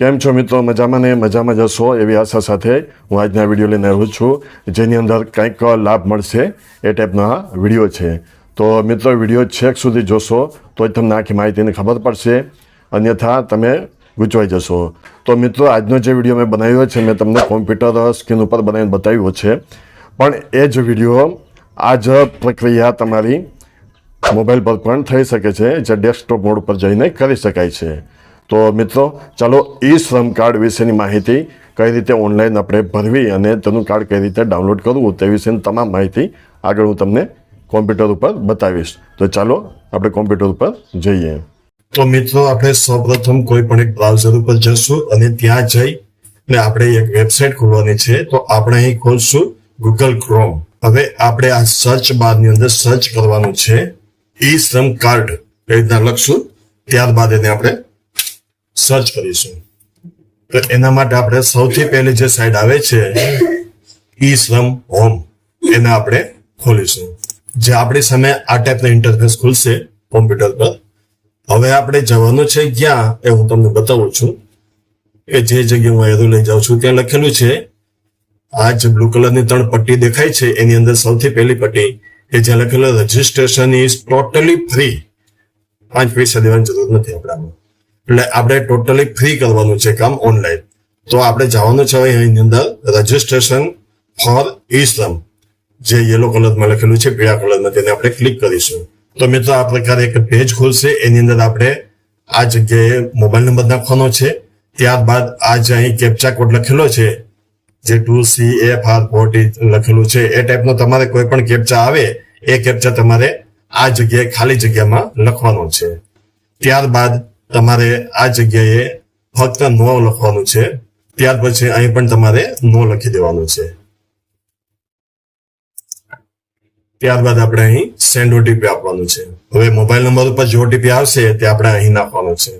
કેમ છો મિત્રો? મજામાં ને? મજામાં જશો એવી આશા સાથે હું આજના વીડિયો લઈને આવ્યો છું, જેની અંદર કંઈક લાભ મળશે એ ટાઈપનો આ વીડિયો છે. તો મિત્રો વીડિયો છેક સુધી જોશો તો જ તમને આખી માહિતીની ખબર પડશે, અન્યથા તમે ગૂંચવાઈ જશો. તો મિત્રો, આજનો જે વીડિયો મેં બનાવ્યો છે, મેં તમને કોમ્પ્યુટર સ્ક્રીન ઉપર બનાવીને બતાવ્યો છે. પણ એ જ વીડિયો આ જ પ્રક્રિયા તમારી મોબાઈલ પર પણ થઈ શકે છે, જે ડેસ્કટોપ મોડ ઉપર જઈને કરી શકાય છે. તો મિત્રો, ચાલો ઈ શ્રમ કાર્ડ વિશેની માહિતી કઈ રીતે ઓનલાઈન આપણે ભરવી અને તેનું કાર્ડ કઈ રીતે ડાઉનલોડ કરવું તે વિશેની તમામ માહિતી આગળ હું તમને કોમ્પ્યુટર ઉપર બતાવીશ. તો ચાલો આપણે કોમ્પ્યુટર ઉપર જઈએ. તો મિત્રો, આપણે સૌપ્રથમ કોઈ પણ એક બ્રાઉઝર ઉપર જશું અને ત્યાં જઈ ને આપણે એક વેબસાઇટ ખોલવાની છે. તો આપણે અહીં ખોલશું ગૂગલ ક્રોમ હવે આપણે આ સર્ચ બારની અંદર સર્ચ કરવાનું છે. ઈ શ્રમ કાર્ડ. એ રીતના લખશું. ત્યારબાદ એને આપણે સર્ચ કરીશું. તો એના માટે આપણે સૌથી પહેલી જે સાઇટ આવે છે, ઈ શ્રમ હોમ. એને આપણે ખોલીશું. જે આપણી સામે આ ટાઈપનો ઇન્ટરફેસ ખુલશે કોમ્પ્યુટર પર. હવે આપણે જવાનું છે ક્યાં એ હું તમને બતાવું છું. એ જે જગ્યાએ હું એરો લઈ જાઉં છું, ત્યાં લખેલું છે, આ જે બ્લુ કલરની ત્રણ પટ્ટી દેખાય છે, એની અંદર સૌથી પહેલી પટ્ટી એ જ્યાં લખેલું રજીસ્ટ્રેશન ઇઝ ટોટલી ફ્રી પાંચ પૈસા દેવાની જરૂર નથી આપણામાં. એટલે આપણે ટોટલી ફ્રી કરવાનું છે કામ ઓનલાઈન તો આપણે જવાનું છે એની અંદર રજીસ્ટ્રેશન ફોર ઈ શ્રમ જે યલો કલરમાં લખેલું છે, પીળા કલરમાં તેને આપણે ક્લિક કરીશું. તો મિત્રો, આ પ્રકારે એક પેજ ખુલશે. એની અંદર આપણે આ જગ્યાએ મોબાઈલ નંબર નાખવાનો છે. ત્યારબાદ આ જે અહીં કેપ્ચા કોડ લખેલો છે, જે two C F R forty લખેલું છે, એ ટાઈપનો તમારે કોઈ પણ કેપ્ચા આવે, એ કેપ્ચા તમારે આ જગ્યાએ ખાલી જગ્યામાં લખવાનો છે. ત્યારબાદ તમારે આ જગ્યાએ ફક્ત નો લખવાનું છે. ત્યાર પછી અહીં પણ તમારે નો લખી દેવાનું છે. ત્યારબાદ આપણે અહીં સેન્ડ ઓટીપી આપવાનું છે. હવે મોબાઈલ નંબર ઉપર જે ઓટીપી આવશે તે આપણે અહીં નાખવાનો છે.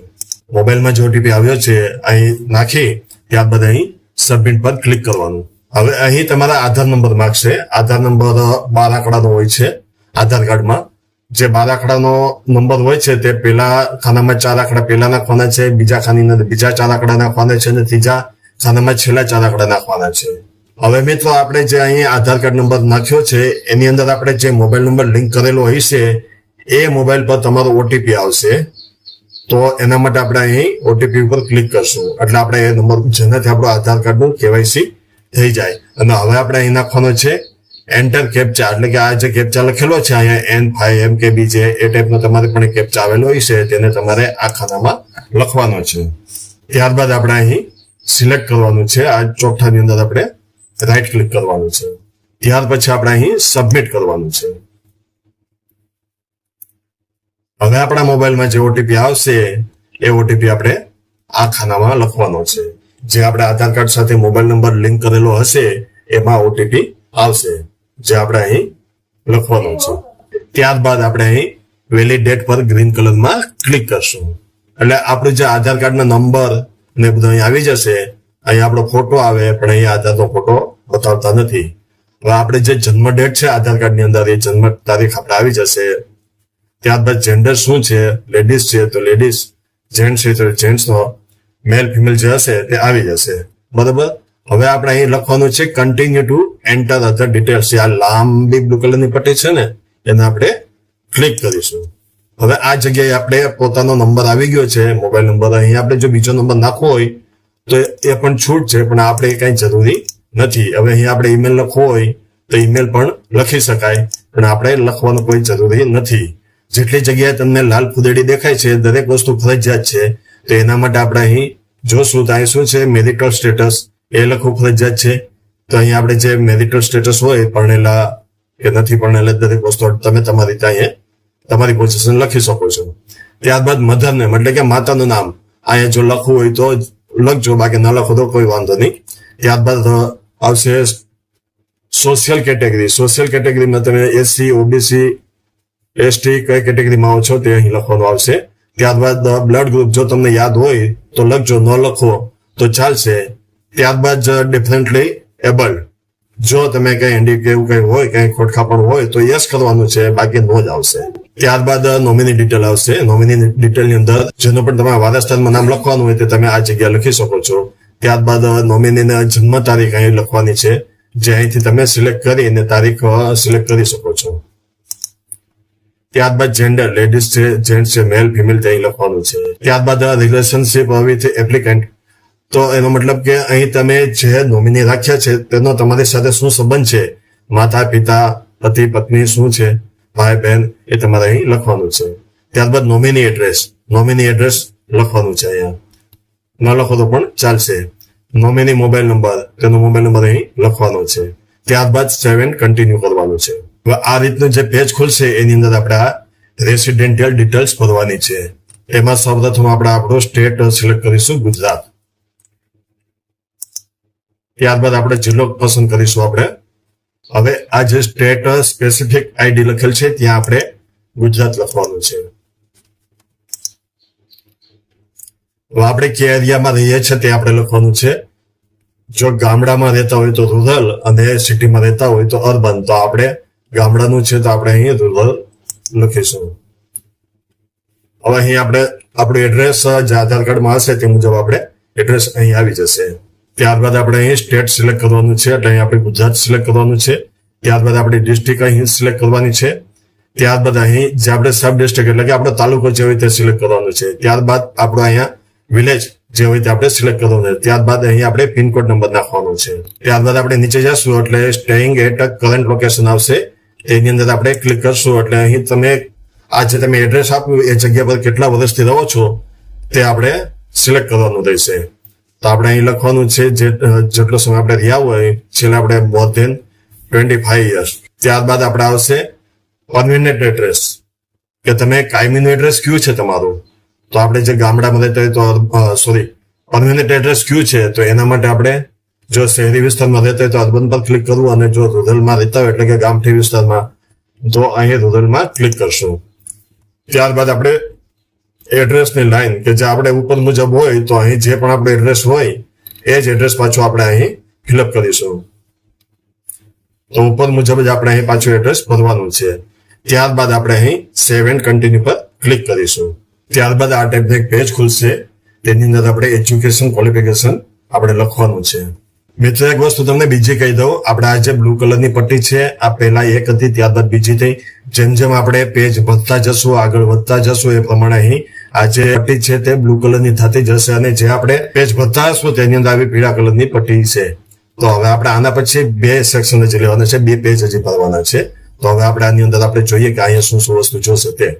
મોબાઈલમાં જે ઓટીપી આવ્યો છે, અહીં નાખી, ત્યારબાદ અહીં સબમિટ પર ક્લિક કરવાનું. હવે અહીં તમારા આધાર નંબર માગશે. આધાર નંબર બાર આંકડાનો હોય છે. આધાર કાર્ડમાં જે બાર આંકડાનો નંબર હોય છે તે પેલા ખાનામાં ચાર આંકડા પેલા નાખવાના છે, બીજા ખાની અંદર બીજા ચાર આંકડા નાખવાના છે અને ત્રીજા ખાનામાં છેલ્લા ચાર આંકડા નાખવાના છે. હવે મિત્રો આપણે જે અહીં આધાર કાર્ડ નંબર નાખ્યો છે, એની અંદર આપણે જે મોબાઈલ નંબર લિંક કરેલો હશે એ મોબાઈલ પર તમારો ઓટીપી આવશે. તો એના માટે આપણે અહીં ઓટીપી ઉપર ક્લિક કરશું. એટલે આપણે એ નંબર જેનાથી આપણું આધાર કાર્ડનું કેવાયસી થઈ જાય. અને હવે આપણે અહીં નાખવાનો છે એન્ટર કેપ્ચા એટલે કે આ જે કેપ્ચા લખેલો છે, અહીંયા એન ફાઈવ એમ કે બી જે એ ટાઈપનો તમારે પણ કેપ્ચા આવેલો હોય છે, તેને તમારે આ ખાનામાં લખવાનો છે. ત્યારબાદ આપણે અહીં સિલેક્ટ કરવાનું છે, આ ચોથાની અંદર આપણે રાઈટ ક્લિક કરવાનું છે. ત્યાર પછી આપણે અહીં સબમિટ કરવાનું છે. હવે આપણા મોબાઈલમાં જે ઓટીપી આવશે, એ ઓટીપી આપણે આ ખાનામાં લખવાનો છે. જે આપણે આધાર કાર્ડ સાથે મોબાઈલ નંબર લિંક કરેલો હશે, એમાં ઓટીપી આવશે. જે આપણે અહીં લખવાનો છે. ત્યારબાદ આપણે અહીં વેલિડેટ પર ગ્રીન કલરમાં ક્લિક કરશું. એટલે આપણું જે આધાર કાર્ડનો નંબર ને બધું અહીં આવી જશે. અહીં આપણો ફોટો આવે, પણ અહીં આધારનો ફોટો બતાવતા નથી. હવે આપણે જે જન્મ ડેટ છે આધાર કાર્ડની અંદર, એ જન્મ તારીખ આપણે આવી જશે. ત્યારબાદ જેન્ડર શું છે? લેડીઝ છે તો લેડીઝ જેન્ટ્સ છે તો જેન્ટ્સનો મેલ ફિમેલ જે હશે તે આવી જશે. બરાબર? હવે આપણે અહીં લખવાનું છે continue to enter other details આ લાંબી બ્લુ કલરની પટ્ટી છે ને, એને આપણે ક્લિક કરીશું. હવે આ જગ્યાએ આપણે પોતાનો નંબર આવી ગયો છે મોબાઈલ નંબર અહીં આપણે જો બીજો નંબર નાખવો હોય, તો એ પણ છૂટ છે, પણ આપણે એ કઈ જરૂરી નથી. હવે અહીં આપણે ઈમેલ લખવો હોય, તો ઈમેલ પણ લખી શકાય, પણ આપણે લખવાનું કોઈ જરૂરી નથી. જેટલી જગ્યાએ તમને લાલ ફુદેડી દેખાય છે, દરેક વસ્તુ ફરજિયાત છે, તો એના માટે આપણે અહીં જોશું, તો અહીં શું છે? મેરિટલ સ્ટેટસ એ લખવું ફરજિયાત છે. તો અહીં આપણે જે મેરિટલ સ્ટેટસ હોય ભણેલા કે નથી ભણેલા દરેક વસ્તુ તમે તમારી ત્યાં અહીંયા તમારી પોઝિશન લખી શકો છો. ત્યારબાદ મધર નેમ એટલે કે માતાનું નામ. અહીંયા જો લખવું હોય તો લખજો, બાકી ન લખો તો કોઈ વાંધો નહીં. ત્યારબાદ આવશે સોશિયલ કેટેગરી સોશિયલ કેટેગરીમાં તમે એસસી ઓબીસી એસટી કઈ કેટેગરીમાં આવો છો તે અહીં લખવાનું આવશે. ત્યારબાદ બ્લડ ગ્રુપ જો તમને યાદ હોય તો લખજો, ન લખો તો ચાલશે. ત્યારબાદ ડિફરન્ટલી એબલ જો તમે કઈ હેન્ડી એવું કઈ હોય, કઈ ખોટખાપણ હોય, તો યસ કરવાનું છે, બાકી નો જ આવશે. ત્યારબાદ નોમિની ડિટેલ આવશે. નોમિની ડિટેલની અંદર જેનું પણ તમારા વારસદારમાં નામ લખવાનું હોય તે તમે આ જગ્યા લખી શકો છો. ત્યારબાદ નોમિનીના જન્મ તારીખ અહીં લખવાની છે, જે અહીંથી તમે સિલેક્ટ કરી અને તારીખ સિલેક્ટ કરી શકો છો. ત્યારબાદ જેન્ડર લેડીઝ છે જેન્ટ્સ છે મેલ ફિમેલ તે લખવાનું છે. ત્યારબાદ રિલેશનશિપ વિથ એપ્લિકન્ટ તો એનો મતલબ કે અહીં તમે જે નોમિની રાખ્યા છે, તેનો તમારી સાથે શું સંબંધ છે? માતા, પિતા, પતિ, પત્ની શું છે? ભાઈ બહેન એ તમારે અહીં લખવાનું છે. ત્યારબાદ નોમિની એડ્રેસ. નોમિની એડ્રેસ લખવાનું છે અહીંયા. ન લખો તો પણ ચાલશે. Nominee mobile number. તેનો મોબાઈલ નંબર અહીં લખવાનો છે. ત્યારબાદ સેવન કન્ટિન્યુ કરવાનું છે. હવે આ રીતનું જે પેજ ખુલશે, એની અંદર આપણે આ રેસિડેન્ટિયલ ડિટેલ્સ ભરવાની છે. એમાં સૌપ્રથમ આપણે આપણો સ્ટેટ સિલેક્ટ કરીશું ગુજરાત. ત્યારબાદ આપણે જિલ્લો પસંદ કરીશું આપણે. હવે આ જે સ્ટેટ સ્પેસિફિક આઈડી લખેલ છે, ત્યાં આપણે ગુજરાત લખવાનું છે. આપણે કે એરિયામાં રહીએ છીએ તે આપણે લખવાનું છે. જો ગામડામાં રહેતા હોય તો રૂરલ અને સિટીમાં રહેતા હોય તો અર્બન. તો આપણે ગામડાનું છે તો આપણે અહીં રૂરલ લખીશું. હવે અહીં આપણે આપણું એડ્રેસ જે આધાર કાર્ડમાં હશે તે મુજબ આપણે એડ્રેસ અહીં આવી જશે. ત્યારબાદ આપણે અહીં સ્ટેટ સિલેક્ટ કરવાનું છે. એટલે અહીં આપણે ગુજરાત સિલેક્ટ કરવાનું છે. ત્યારબાદ આપણે ડિસ્ટ્રિક્ટ અહીં સિલેક્ટ કરવાની છે. ત્યારબાદ અહીં જે આપણે સબ ડિસ્ટ્રિક્ટ એટલે કે આપણો તાલુકો જે હોય તે સિલેક્ટ કરવાનો છે. ત્યારબાદ આપણો અહીંયા વિલેજ જે હોય તે આપણે સિલેક્ટ કરવાનું છે. ત્યારબાદ અહીં આપણે પિનકોડ નંબર નાખવાનો છે. ત્યારબાદ આપણે નીચે જશું એટલે સ્ટેઇંગ એટ કરંટ લોકેશન આવશે. એની અંદર આપણે ક્લિક કરશું એટલે અહીં તમે આ જે તમે એડ્રેસ આપ્યું એ જગ્યા પર કેટલા વર્ષથી રહો છો તે આપણે સિલેક્ટ કરવાનું રહેશે. તો આપણે અહીં લખવાનું છે જે જેટલો સમય આપણે રહ્યા હોય, છેલ્લે આપણે more than twenty five years ત્યારબાદ આપણે આવશે પરમિનન્ટ એડ્રેસ કે તમે કાયમીનું એડ્રેસ કયું છે તમારું? તો આપણે જે ગામડામાં રહેતા હોય તો સોરી પરમિનન્ટ એડ્રેસ કયું છે? તો એના માટે આપણે જો શહેરી વિસ્તારમાં રહેતા હોય તો અર્બન પર ક્લિક કરવું અને જો રૂરલમાં રહેતા હોય, એટલે કે ગામઠી વિસ્તારમાં, તો અહીં રૂરલમાં ક્લિક કરશું. ત્યારબાદ આપણે એડ્રેસની લાઈન કે જે આપણે ઉપર મુજબ હોય તો અહીં જે પણ આપણું એડ્રેસ હોય, એ જ એડ્રેસ પાછું આપણે અહીં ફિલઅપ કરીશું. તો ઉપર મુજબ જ આપણે અહીં પાછું એડ્રેસ ભરવાનું છે. ત્યારબાદ આપણે અહીં સેવ એન્ડ કન્ટિન્યુ પર ક્લિક કરીશું. ત્યારબાદ આ ટાઈપનું એક પેજ ખુલશે. તેની અંદર આપણે એજ્યુકેશન ક્વોલિફિકેશન આપણે લખવાનું છે. મિત્રો, એક વસ્તુ તમને બીજી કહી દઉં. આપણે આ જે બ્લુ કલરની પટ્ટી છે, આ પહેલા એક હતી, ત્યારબાદ બીજી થઈ. જેમ જેમ આપણે પેજ વધતા જશું, આગળ વધતા જશું, એ પ્રમાણે અહીં આ જે પટ્ટી છે તે બ્લુ કલરની થતી જશે અને જે આપણે પેજ બતાવીશું તેની અંદર આવી પીળા કલરની પટ્ટી છે. તો હવે આપણે આના પછી બે સેક્શન હજી લેવાના છે, બે પેજ હજી ભરવાના છે. તો હવે આપણે આની અંદર આપણે જોઈએ કે અહીંયા શું શું વસ્તુ જોશે તે.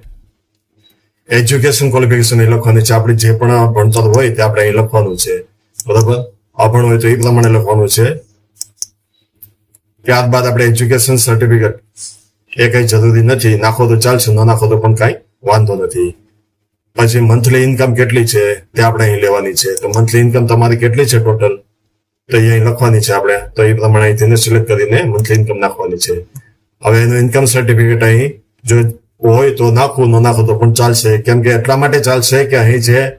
એજ્યુકેશન ક્વોલિફિકેશન એ લખવાની છે, આપણે જે પણ ભણતર હોય તે આપણે અહીં લખવાનું છે. બરાબર? અભણ હોય તો એ પ્રમાણે લખવાનું છે. ત્યારબાદ આપણે એજ્યુકેશન સર્ટિફિકેટ એ કઈ જરૂરી નથી. નાખો તો ચાલશે, ન નાખો તો પણ કઈ વાંધો નથી. પછી મંથલી ઇન્કમ કેટલી છે તે આપણે અહીં લેવાની છે. તો મંથલી ઇન્કમ તમારી કેટલી છે ટોટલ તો એ અહીં લખવાની છે આપણે. તો એ પ્રમાણે અહીંથી સિલેક્ટ કરીને મંથલી ઇન્કમ નાખવાની છે. હવે એનું ઇન્કમ સર્ટિફિકેટ અહીં જો હોય તો નાખવું, ન નાખો તો પણ ચાલશે. કેમ કે એટલા માટે ચાલશે કે અહીં જે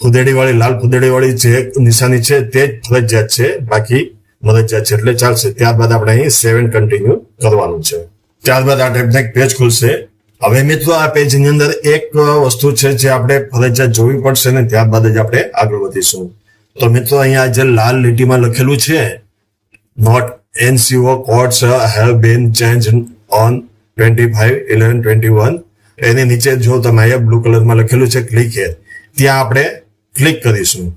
ફુદેડીવાળી, લાલ ફુદેડીવાળી જે નિશાની છે તે જ ફરજિયાત છે. બાકી મરજિયાત છે એટલે ચાલશે. ત્યારબાદ આપણે અહીં સેવન કન્ટિન્યુ કરવાનું છે. ત્યારબાદ આ ટાઈપના એક પેજ ખુલશે. હવે મિત્રો, આ પેજની અંદર એક વસ્તુ છે જે આપણે ફરજિયાત જોવી પડશે ને ત્યારબાદ જ આપણે આગળ વધીશું. તો મિત્રો, અહીંયા જે લાલ લીટીમાં લખેલું છે note NCO codes have been change on twenty five eleven twenty one એની નીચે જો તમે અહીંયા બ્લુ કલરમાં લખેલું છે ક્લિક હેર ત્યાં આપણે ક્લિક કરીશું.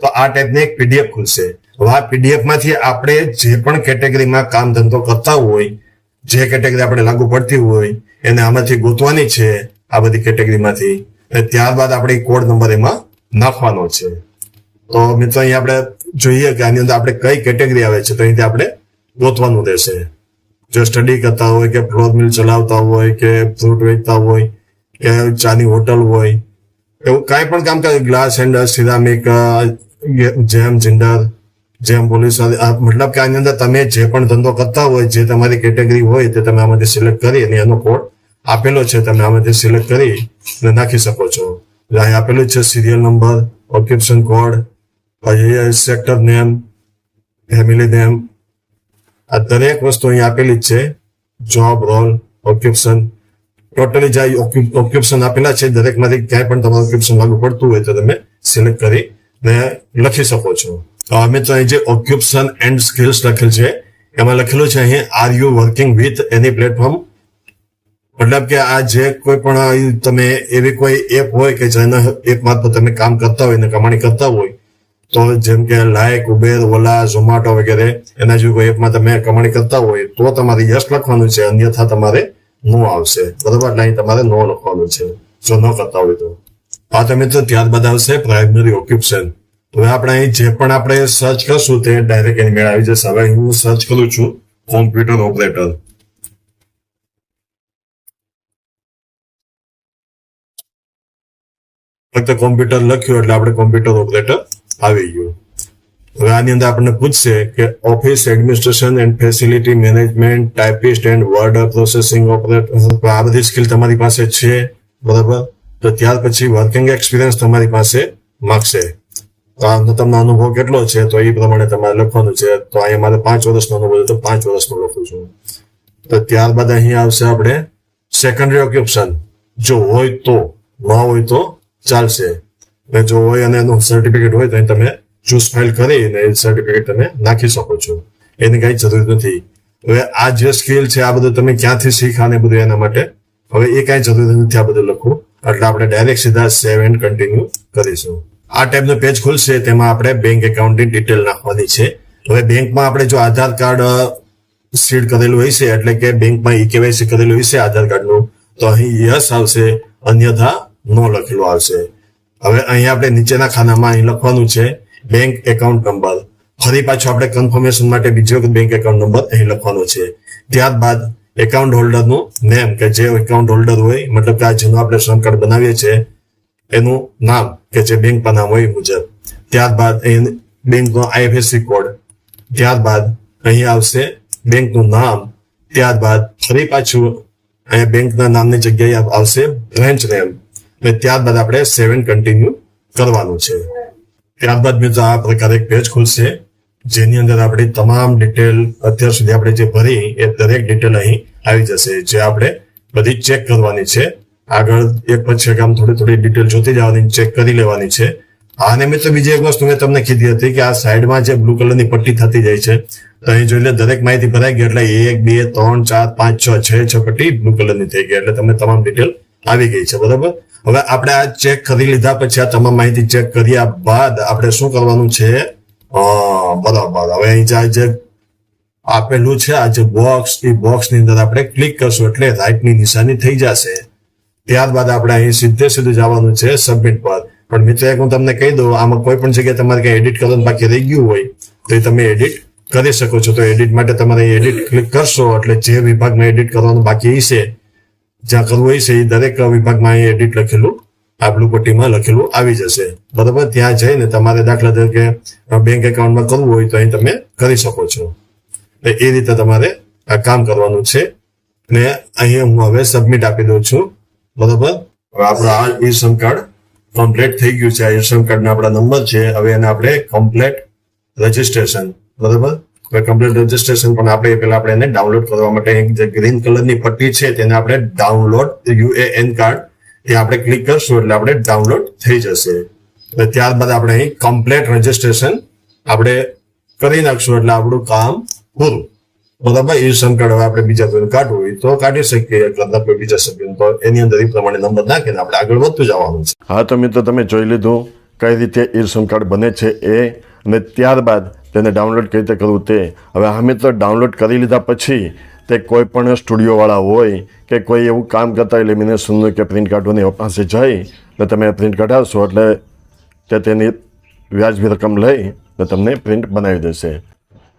તો આ ટાઈપની એક પીડીએફ ખુલશે. હવે આ પીડીએફમાંથી આપણે જે પણ કેટેગરીમાં કામ ધંધો કરતા હોય જે કેટેગરી આપણે લાગુ પડતી હોય, એને આમાંથી ગોતવાની છે આ બધી કેટેગરીમાંથી અને ત્યારબાદ આપણે કોડ નંબર એમાં નાખવાનો છે. તો મિત્રો અહીં આપણે જોઈએ કે આની અંદર આપણે કઈ કેટેગરી આવે છે, તો અહીંથી આપણે ગોતવાનું રહેશે. જો સ્ટડી કરતા હોય કે ફ્લોર મિલ ચલાવતા હોય કે ફ્રૂટ વેચતા હોય કે ચાની હોટલ હોય, એવું કાંઈ પણ કામ કરે ગ્લાસ હેન્ડર સિરામિક જેમ જિંડર જેમ પોલીસ મતલબ કે આની અંદર તમે જે પણ ધંધો કરતા હોય, જે તમારી કેટેગરી હોય, તે તમે આમાંથી સિલેક્ટ કરી અને એનો કોડ આપેલો છે, તમે આમાંથી સિલેક્ટ કરી અને નાખી શકો છો. અહીં આપેલું છે serial number occupation code sector name family name આ દરેક વસ્તુ અહીં આપેલી જ છે જોબ રોલ ઓક્યુપેશન ટોટલી જે ઓક્યુપેશન આપેલા છે, દરેકમાંથી ક્યાંય પણ તમારું ઓક્યુપેશન લાગુ પડતું હોય તો તમે સિલેક્ટ કરી ને લખી શકો છો. તો અમે અહીં જે ઓક્યુપશન એન્ડ સ્કિલ્સ લખેલ છે, એમાં લખેલું છે અહીં are you working with any platform મતલબ કે આ જે કોઈ પણ તમે એવી કોઈ એપ હોય કે જેના એપ મારફત તમે કામ કરતા હોય ને કમાણી કરતા હોય, તો જેમ કે લાયક ઉબેર ઓલા ઝોમાટો વગેરે, એના જેવી કોઈ એપમાં તમે કમાણી કરતા હોય, તો તમારે યસ લખવાનું છે, અન્યથા તમારે નો આવશે. બરોબર? એટલે અહીં તમારે નો લખવાનું છે. જો ન કરતા હોય તો. આ તમે તો ત્યારબાદ આવશે પ્રાઇમરી ઓક્યુપેશન હવે આપણે અહીં જે પણ આપણે સર્ચ કરશું તે ડાયરેક્ટ એની મેળ આવી જશે. હવે હું સર્ચ કરું છું કોમ્પ્યુટર ઓપરેટર ફક્ત કોમ્પ્યુટર લખ્યું એટલે આપણે કોમ્પ્યુટર ઓપરેટર આવી ગયું. હવે આની અંદર આપણને પૂછશે કે office administration and facility management typist and word processing operator આ બધી સ્કિલ તમારી પાસે છે. બરાબર? તો ત્યાર પછી વર્કિંગ એક્સપિરિયન્સ તમારી પાસે માગશે. તમને અનુભવ કેટલો છે? તો એ પ્રમાણે તમારે લખવાનું છે. તો અહીંયા મારે પાંચ વર્ષનો અનુભવ તો પાંચ વર્ષનો લખું છું. તો ત્યારબાદ અહીં આવશે આપણે સેકન્ડરી ઓક્યુપેશન જો હોય તો, ન હોય તો ચાલશે. ને જો હોય અને એનું સર્ટિફિકેટ હોય તો અહીં તમે ચૂઝ ફાઇલ કરીને એ સર્ટિફિકેટ તમે નાખી શકો છો. એની કઈ જરૂર નથી. હવે આ જે સ્કિલ છે, આ બધું તમે ક્યાંથી શીખા ને બધું એના માટે હવે એ કઈ જરૂર નથી આ બધું લખવું. એટલે આપણે ડાયરેક્ટ સીધા સેવ એન્ડ કન્ટિન્યુ કરીશું. આ ટાઈપનું પેજ ખુલશે, તેમાં આપણે બેંક એકાઉન્ટની ડિટેલ નાખવાની છે. હવે બેંકમાં આપણે જો આધાર કાર્ડ સીડ કરેલું હશે એટલે કે બેંકમાં ઈ કેવાયસી કરેલું હશે આધાર કાર્ડનું, તો અહીં યસ આવશે, અન્યથા નો લખેલું આવશે. હવે અહીં આપણે નીચેના ખાનામાં અહીં લખવાનું છે બેંક એકાઉન્ટ નંબર ફરી પાછું આપણે કન્ફર્મેશન માટે બીજો બેંક એકાઉન્ટ નંબર અહીં લખવાનો છે. ત્યારબાદ એકાઉન્ટ હોલ્ડરનું નેમ કે જે એકાઉન્ટ હોલ્ડર હોય, મતલબ કે આ જેનું આપણે શ્રમ કાર્ડ બનાવીએ છીએ એનું નામ કે જે બેંકમાં નામ હોય મુજબ. ત્યારબાદ અહીં બેંકનો આઈએફએસસી કોડ ત્યારબાદ અહીં આવશે બેંકનું નામ, ત્યારબાદ ફરી પાછું અહીંયા બેંકના નામની જગ્યાએ આવશે બ્રાન્ચ નેમ અને ત્યારબાદ આપણે સેવન કન્ટિન્યુ કરવાનું છે. ત્યારબાદ મિત્રો આ પ્રકારે એક પેજ ખુલશે, જેની અંદર આપણી તમામ ડિટેલ અત્યાર સુધી આપણે જે ભરી એ દરેક ડિટેલ અહીં આવી જશે, જે આપણે બધી ચેક કરવાની છે. આગળ એક પછી એક આમ થોડી થોડી ડિટેલ જોતી જવાની ચેક કરી લેવાની છે. આ નિમિત્તે બીજી એક વસ્તુ મેં તમને કીધી હતી કે આ સાઈડમાં જે બ્લુ કલરની પટ્ટી થતી જાય છે, તો અહીં જોઈ લે, દરેક માહિતી ભરાઈ ગઈ, એટલે એક, બે, ત્રણ, ચાર, પાંચ, છ છ છ પટ્ટી બ્લુ કલરની થઈ ગઈ, એટલે તમને તમામ ડિટેલ આવી ગઈ છે, બરાબર? હવે આપણે આ ચેક કરી લીધા પછી આ તમામ માહિતી ચેક કર્યા બાદ આપણે શું કરવાનું છે? બરાબર. હવે અહીં જે આપેલું છે, આ જે બોક્સ એ બોક્સની અંદર આપણે ક્લિક કરશું, એટલે રાઈટની નિશાની થઈ જશે. ત્યારબાદ આપણે અહીં સીધે સીધું જવાનું છે સબમિટ પર. પણ મિત્ર, એક હું તમને કહી દઉં, આમાં કોઈ પણ જગ્યાએ તમારે કઈ એડિટ કરવાનું બાકી રહી ગયું હોય, તો એ તમે એડિટ કરી શકો છો. તો એડિટ માટે તમારે એડિટ ક્લિક કરશો, એટલે જે વિભાગમાં એડિટ કરવાનું બાકી હશે જ્યાં કરવું હશે એ દરેક વિભાગમાં અહીં એડિટ લખેલું આ બ્લુ પટ્ટીમાં લખેલું આવી જશે. બરાબર? ત્યાં જઈને તમારે દાખલા તરીકે બેંક એકાઉન્ટમાં કરવું હોય તો અહીં તમે કરી શકો છો. એ રીતે તમારે આ કામ કરવાનું છે. ને અહીંયા હું હવે સબમિટ આપી દઉં છું. બરાબર? આપણું આ ઈસમ કાર્ડ કમ્પ્લીટ થઈ ગયું છે. આ ઈસમ કાર્ડના આપણા નંબર છે. હવે એને આપણે કમ્પ્લેટ રજીસ્ટ્રેશન બરાબર? હવે કમ્પ્લેટ રજીસ્ટ્રેશન પણ આપણે પેલા આપણે એને ડાઉનલોડ કરવા માટે એક જે ગ્રીન કલરની પટ્ટી છે તેને આપણે ડાઉનલોડ યુએએન કાર્ડ એ આપણે ક્લિક કરશું એટલે આપણે ડાઉનલોડ થઈ જશે. ત્યારબાદ આપણે અહીં કમ્પ્લેટ રજીસ્ટ્રેશન આપણે કરી નાખશું એટલે આપણું કામ પૂરું. બરાબર એ શ્રમ કાર્ડ હવે આપણે બીજા કોઈને કાઢવું હોય તો કાઢી શકીએ. ઘરના કોઈ બીજા સભ્યને તો એની અંદર એ પ્રમાણે નંબર નાખીને આપણે આગળ વધતું જવાનું છે. હા, તો મિત્રો, તમે જોઈ લીધું કઈ રીતે ઈ સિમ કાર્ડ બને છે એ અને ત્યારબાદ તેને ડાઉનલોડ કઈ રીતે કરવું તે. હવે આ મિત્રો ડાઉનલોડ કરી લીધા પછી તે કોઈ પણ સ્ટુડિયોવાળા હોય કે કોઈ એવું કામ કરતા લેમિનેશનનું કે પ્રિન્ટ એવા પાસે જઈ ને તમે પ્રિન્ટ કઢાવશો એટલે તે તેની વ્યાજબી રકમ લઈ ને તમને પ્રિન્ટ બનાવી દેશે.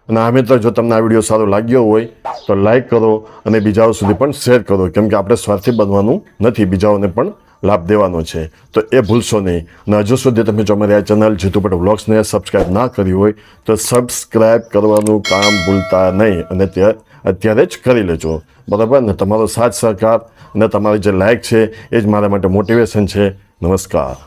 અને આ મિત્ર, જો તમને આ વીડિયો સારો લાગ્યો હોય, તો લાઈક કરો અને બીજાઓ સુધી પણ શેર કરો, કેમ કે આપણે સ્વાર્થી બનવાનું નથી, બીજાઓને પણ લાભ દેવાનો છે. તો એ ભૂલશો નહીં. અને હજુ સુધી તમે જો અમારી આ ચેનલ જીતુપટ વ્લોગ્સને સબસ્ક્રાઈબ ના કરી હોય, તો સબસ્ક્રાઈબ કરવાનું કામ ભૂલતા નહીં અને તે અત્યારે જ કરી લેજો. બરાબર? ને તમારો સાથ સહકાર અને તમારી જે લાઈક છે, એ જ મારા માટે મોટિવેશન છે. નમસ્કાર.